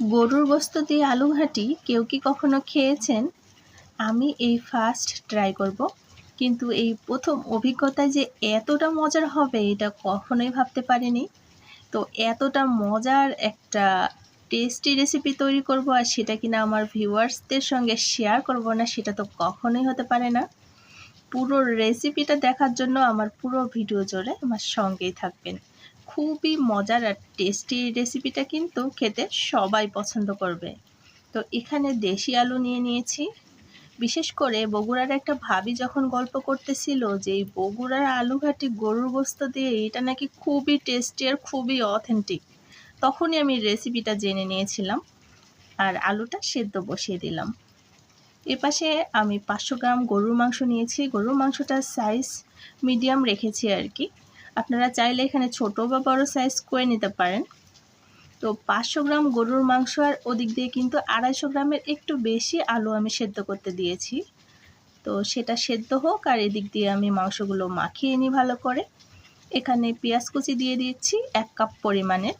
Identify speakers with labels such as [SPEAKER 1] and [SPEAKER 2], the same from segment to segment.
[SPEAKER 1] গরুর গোস্ত দিয়ে আলু ঘাটি কেউ কি কখনো খেয়েছেন? আমি এই ফার্স্ট ট্রাই করব। কিন্তু এই প্রথম অভিজ্ঞতায় যে এতটা মজার হবে, এটা কখনোই ভাবতে পারিনি। তো এতটা মজার একটা টেস্টি রেসিপি তৈরি করব আর সেটা কিনা আমার ভিউয়ার্সদের সঙ্গে শেয়ার করব না, সেটা তো কখনোই হতে পারে না। পুরো রেসিপিটা দেখার জন্য আমার পুরো ভিডিও জোরে আমার সঙ্গেই থাকবেন। খুবই মজার আর টেস্টি রেসিপিটা কিন্তু খেতে সবাই পছন্দ করবে। তো এখানে দেশি আলু নিয়ে নিয়েছি। বিশেষ করে বগুড়ার একটা ভাবি যখন গল্প করতেছিল যে এই বগুড়ার আলু ঘাটি গরুর গোস্ত দিয়ে এটা নাকি খুবই টেস্টি আর খুবই অথেন্টিক তখনই আমি রেসিপিটা জেনে নিয়েছিলাম আর আলুটা সেদ্ধ বসিয়ে দিলাম। এপাশে আমি পাঁচশো গ্রাম গরুর মাংস নিয়েছি। গরুর মাংসটার সাইজ মিডিয়াম রেখেছি আর কি। আপনারা চাইলে এখানে ছোট বা বড় সাইজ করে নিতে পারেন। তো পাঁচশো গ্রাম গরুর মাংস আর ওদিক দিয়ে কিন্তু আড়াইশো গ্রামের একটু বেশি আলু আমি সেদ্ধ করতে দিয়েছি। তো সেটা সেদ্ধ হোক আর এদিক দিয়ে আমি মাংসগুলো মাখিয়ে নিই ভালো করে। এখানে পেঁয়াজ কুচি দিয়ে দিচ্ছি এক কাপ পরিমাণে।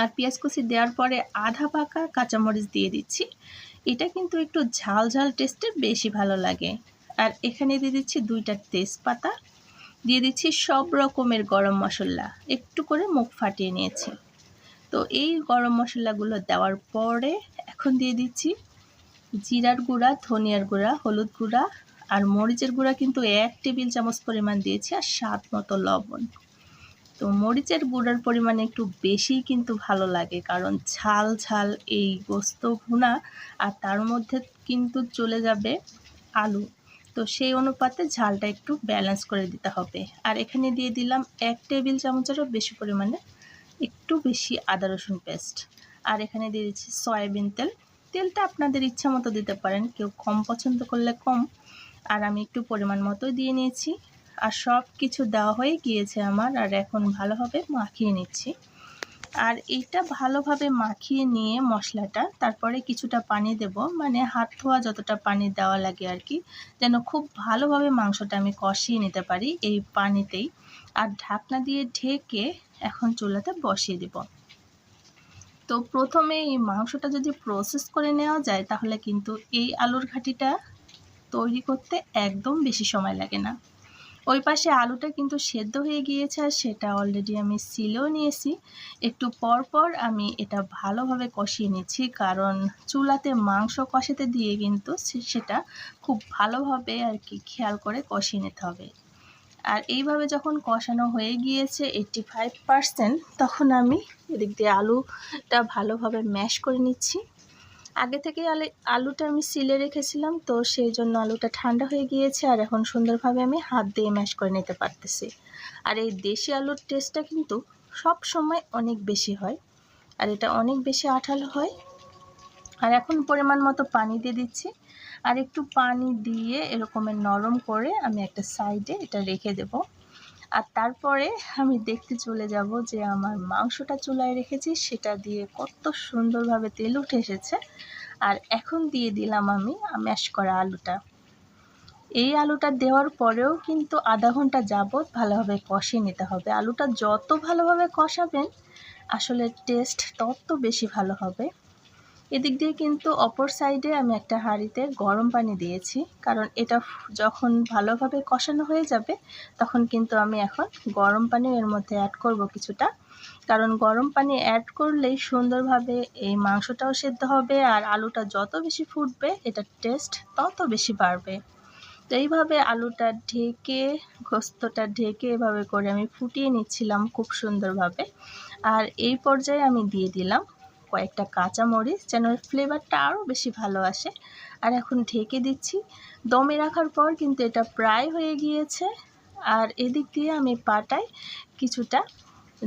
[SPEAKER 1] আর পেঁয়াজ কুচি দেওয়ার পরে আধা পাকা কাঁচামরিচ দিয়ে দিচ্ছি। এটা কিন্তু একটু ঝাল ঝাল টেস্টের বেশি ভালো লাগে। আর এখানে দিয়ে দিচ্ছি দুইটা তেজপাতা। দিয়ে দিচ্ছি সব রকমের গরম মশলা। একটু করে মুখ ফাটিয়ে নিয়েছি। তো এই গরম মশলাগুলো দেওয়ার পরে এখন দিয়ে দিচ্ছি জিরার গুঁড়া, ধনিয়ার গুঁড়া, হলুদ গুঁড়া আর মরিচের গুঁড়া কিন্তু এক টেবিল চামচ পরিমাণ দিয়েছি আর স্বাদ মতো লবণ। তো মরিচের গুঁড়ার পরিমাণ একটু বেশি কিন্তু ভালো লাগে কারণ ঝাল ঝাল এই গোস্ত ভুনা আর তার মধ্যে কিন্তু চলে যাবে আলু। তো সেই অনুপাতে ঝালটা একটু ব্যালেন্স করে দিতে হবে। আর এখানে দিয়ে দিলাম এক টেবিল চামচেরও বেশি পরিমাণে একটু বেশি আদা রসুন পেস্ট আর এখানে দিয়ে দিচ্ছি সয়াবিন তেল। তেলটা আপনাদের ইচ্ছা মতো দিতে পারেন, কেউ কম পছন্দ করলে কম। আর আমি একটু পরিমাণ মতোই দিয়ে নিয়েছি। আর সব কিছু দেওয়া হয়ে গিয়েছে আমার, আর এখন ভালোভাবে মাখিয়ে নিচ্ছি। আর এইটা ভালোভাবে মাখিয়ে নিয়ে মশলাটা, তারপরে কিছুটা পানি দেব। মানে হাত ধোয়া যতটা পানি দেওয়া লাগে আর কি, যেন খুব ভালোভাবে মাংসটা আমি কষিয়ে নিতে পারি এই পানিতেই। আর ঢাকনা দিয়ে ঢেকে এখন চুলাতে বসিয়ে দেব। তো প্রথমে এই মাংসটা যদি প্রসেস করে নেওয়া যায়, তাহলে কিন্তু এই আলুর ঘাটিটা তৈরি করতে একদম বেশি সময় লাগে না। ওই পাশে আলুটা কিন্তু সেদ্ধ হয়ে গিয়েছে আর সেটা অলরেডি আমি সিলেও নিয়েছি। একটু পর পর আমি এটা ভালোভাবে কষিয়ে নিচ্ছি, কারণ চুলাতে মাংস কষাতে দিয়ে কিন্তু সেটা খুব ভালোভাবে আর কি খেয়াল করে কষিয়ে নিতে হবে। আর এইভাবে যখন কষানো হয়ে গিয়েছে এইটটি ফাইভ পারসেন্ট তখন আমি এদিক দিয়ে আলুটা ভালোভাবে ম্যাশ করে নিচ্ছি। আগে থেকে আলু, আলুটা আমি সিলে রেখেছিলাম, তো সেই জন্য আলুটা ঠান্ডা হয়ে গিয়েছে, আর এখন সুন্দরভাবে আমি হাত দিয়ে ম্যাশ করে নিতে পারতেছি। আর এই দেশি আলুর টেস্টটা কিন্তু সব সময় অনেক বেশি হয়, আর এটা অনেক বেশি আঠালো হয়। আর এখন পরিমাণ মতো পানি দিয়ে দিচ্ছি, আর একটু পানি দিয়ে এরকমের নরম করে আমি একটা সাইডে এটা রেখে দেব। আর তারপরে আমি দেখতে চলে যাব যে আমার মাংসটা চুলায় রেখেছি, সেটা দিয়ে কত সুন্দরভাবে তেল উঠে এসেছে। আর এখন দিয়ে দিলাম আমি ম্যাশ করা আলুটা। এই আলুটা দেওয়ার পরেও কিন্তু আধা ঘণ্টা যাবৎ ভালোভাবে কষিয়ে নিতে হবে। আলুটা যত ভালোভাবে কষাবেন, আসলে টেস্ট তত বেশি ভালো হবে। এদিক দিয়ে কিন্তু অপর সাইডে আমি একটা হাঁড়িতে গরম পানি দিয়েছি। কারণ এটা যখন ভালোভাবে কষানো হয়ে যাবে, তখন কিন্তু আমি এখন গরম পানি এর মধ্যে অ্যাড করব কিছুটা। কারণ গরম পানি অ্যাড করলেই সুন্দরভাবে এই মাংসটাও সেদ্ধ হবে আর আলুটা যত বেশি ফুটবে, এটার টেস্ট তত বেশি বাড়বে। তো এইভাবে আলুটা ঢেকে, গোস্তটা ঢেকে এভাবে করে আমি ফুটিয়ে নিচ্ছিলাম খুব সুন্দরভাবে। আর এই পর্যায়ে আমি দিয়ে দিলাম কয়েকটা কাঁচা মরিচ যেন ফ্লেভারটা আরও বেশি ভালো আসে। আর এখন ঢেকে দিচ্ছি। দমে রাখার পর কিন্তু এটা প্রায় হয়ে গিয়েছে। আর এদিক দিয়ে আমি পাটায় কিছুটা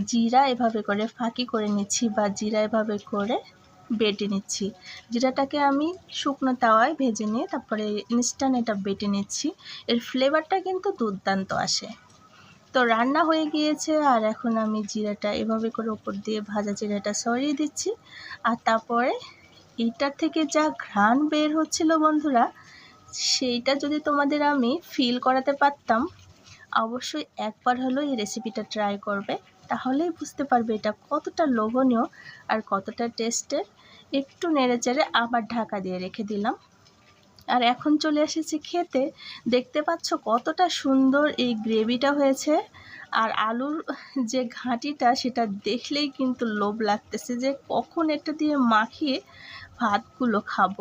[SPEAKER 1] জিরা এভাবে করে ফাঁকি করে নিচ্ছি বা জিরা এভাবে করে বেটে নিচ্ছি। জিরাটাকে আমি শুকনো তাওয়ায় ভেজে নিয়ে তারপরে ইনস্ট্যান্ট এটা বেটে নিচ্ছি। এর ফ্লেভারটা কিন্তু দুর্দান্ত আসে। তো রান্না হয়ে গিয়েছে, আর এখন আমি জিরাটা এভাবে করে ওপর দিয়ে ভাজা জিরাটা সরিয়ে দিচ্ছি। আর তারপরে এইটার থেকে যা ঘ্রাণ বের হচ্ছিল বন্ধুরা, সেইটা যদি তোমাদের আমি ফিল করাতে পারতাম, অবশ্যই একবার হলেও এই রেসিপিটা ট্রাই করবে, তাহলেই বুঝতে পারবে এটা কতটা লোভনীয় আর কতটা টেস্টের একটু নেড়ে চেড়ে আবার ঢাকা দিয়ে রেখে দিলাম। আর এখন চলে এসেছি খেতে। দেখতে পাচ্ছ কতটা সুন্দর এই গ্রেভিটা হয়েছে। আর আলুর যে ঘাঁটিটা, সেটা দেখলেই কিন্তু লোভ লাগতেছে যে কখন এটা দিয়ে মাখিয়ে ভাতগুলো খাব।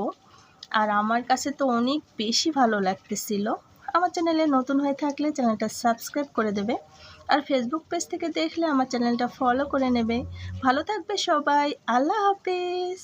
[SPEAKER 1] আর আমার কাছে তো অনেক বেশি ভালো লাগতেছিল। আমার চ্যানেলে নতুন হয়ে থাকলে চ্যানেলটা সাবস্ক্রাইব করে দেবে। আর ফেসবুক পেজ থেকে দেখলে আমার চ্যানেলটা ফলো করে নেবে। ভালো থাকবে সবাই। আল্লাহ হাফিজ।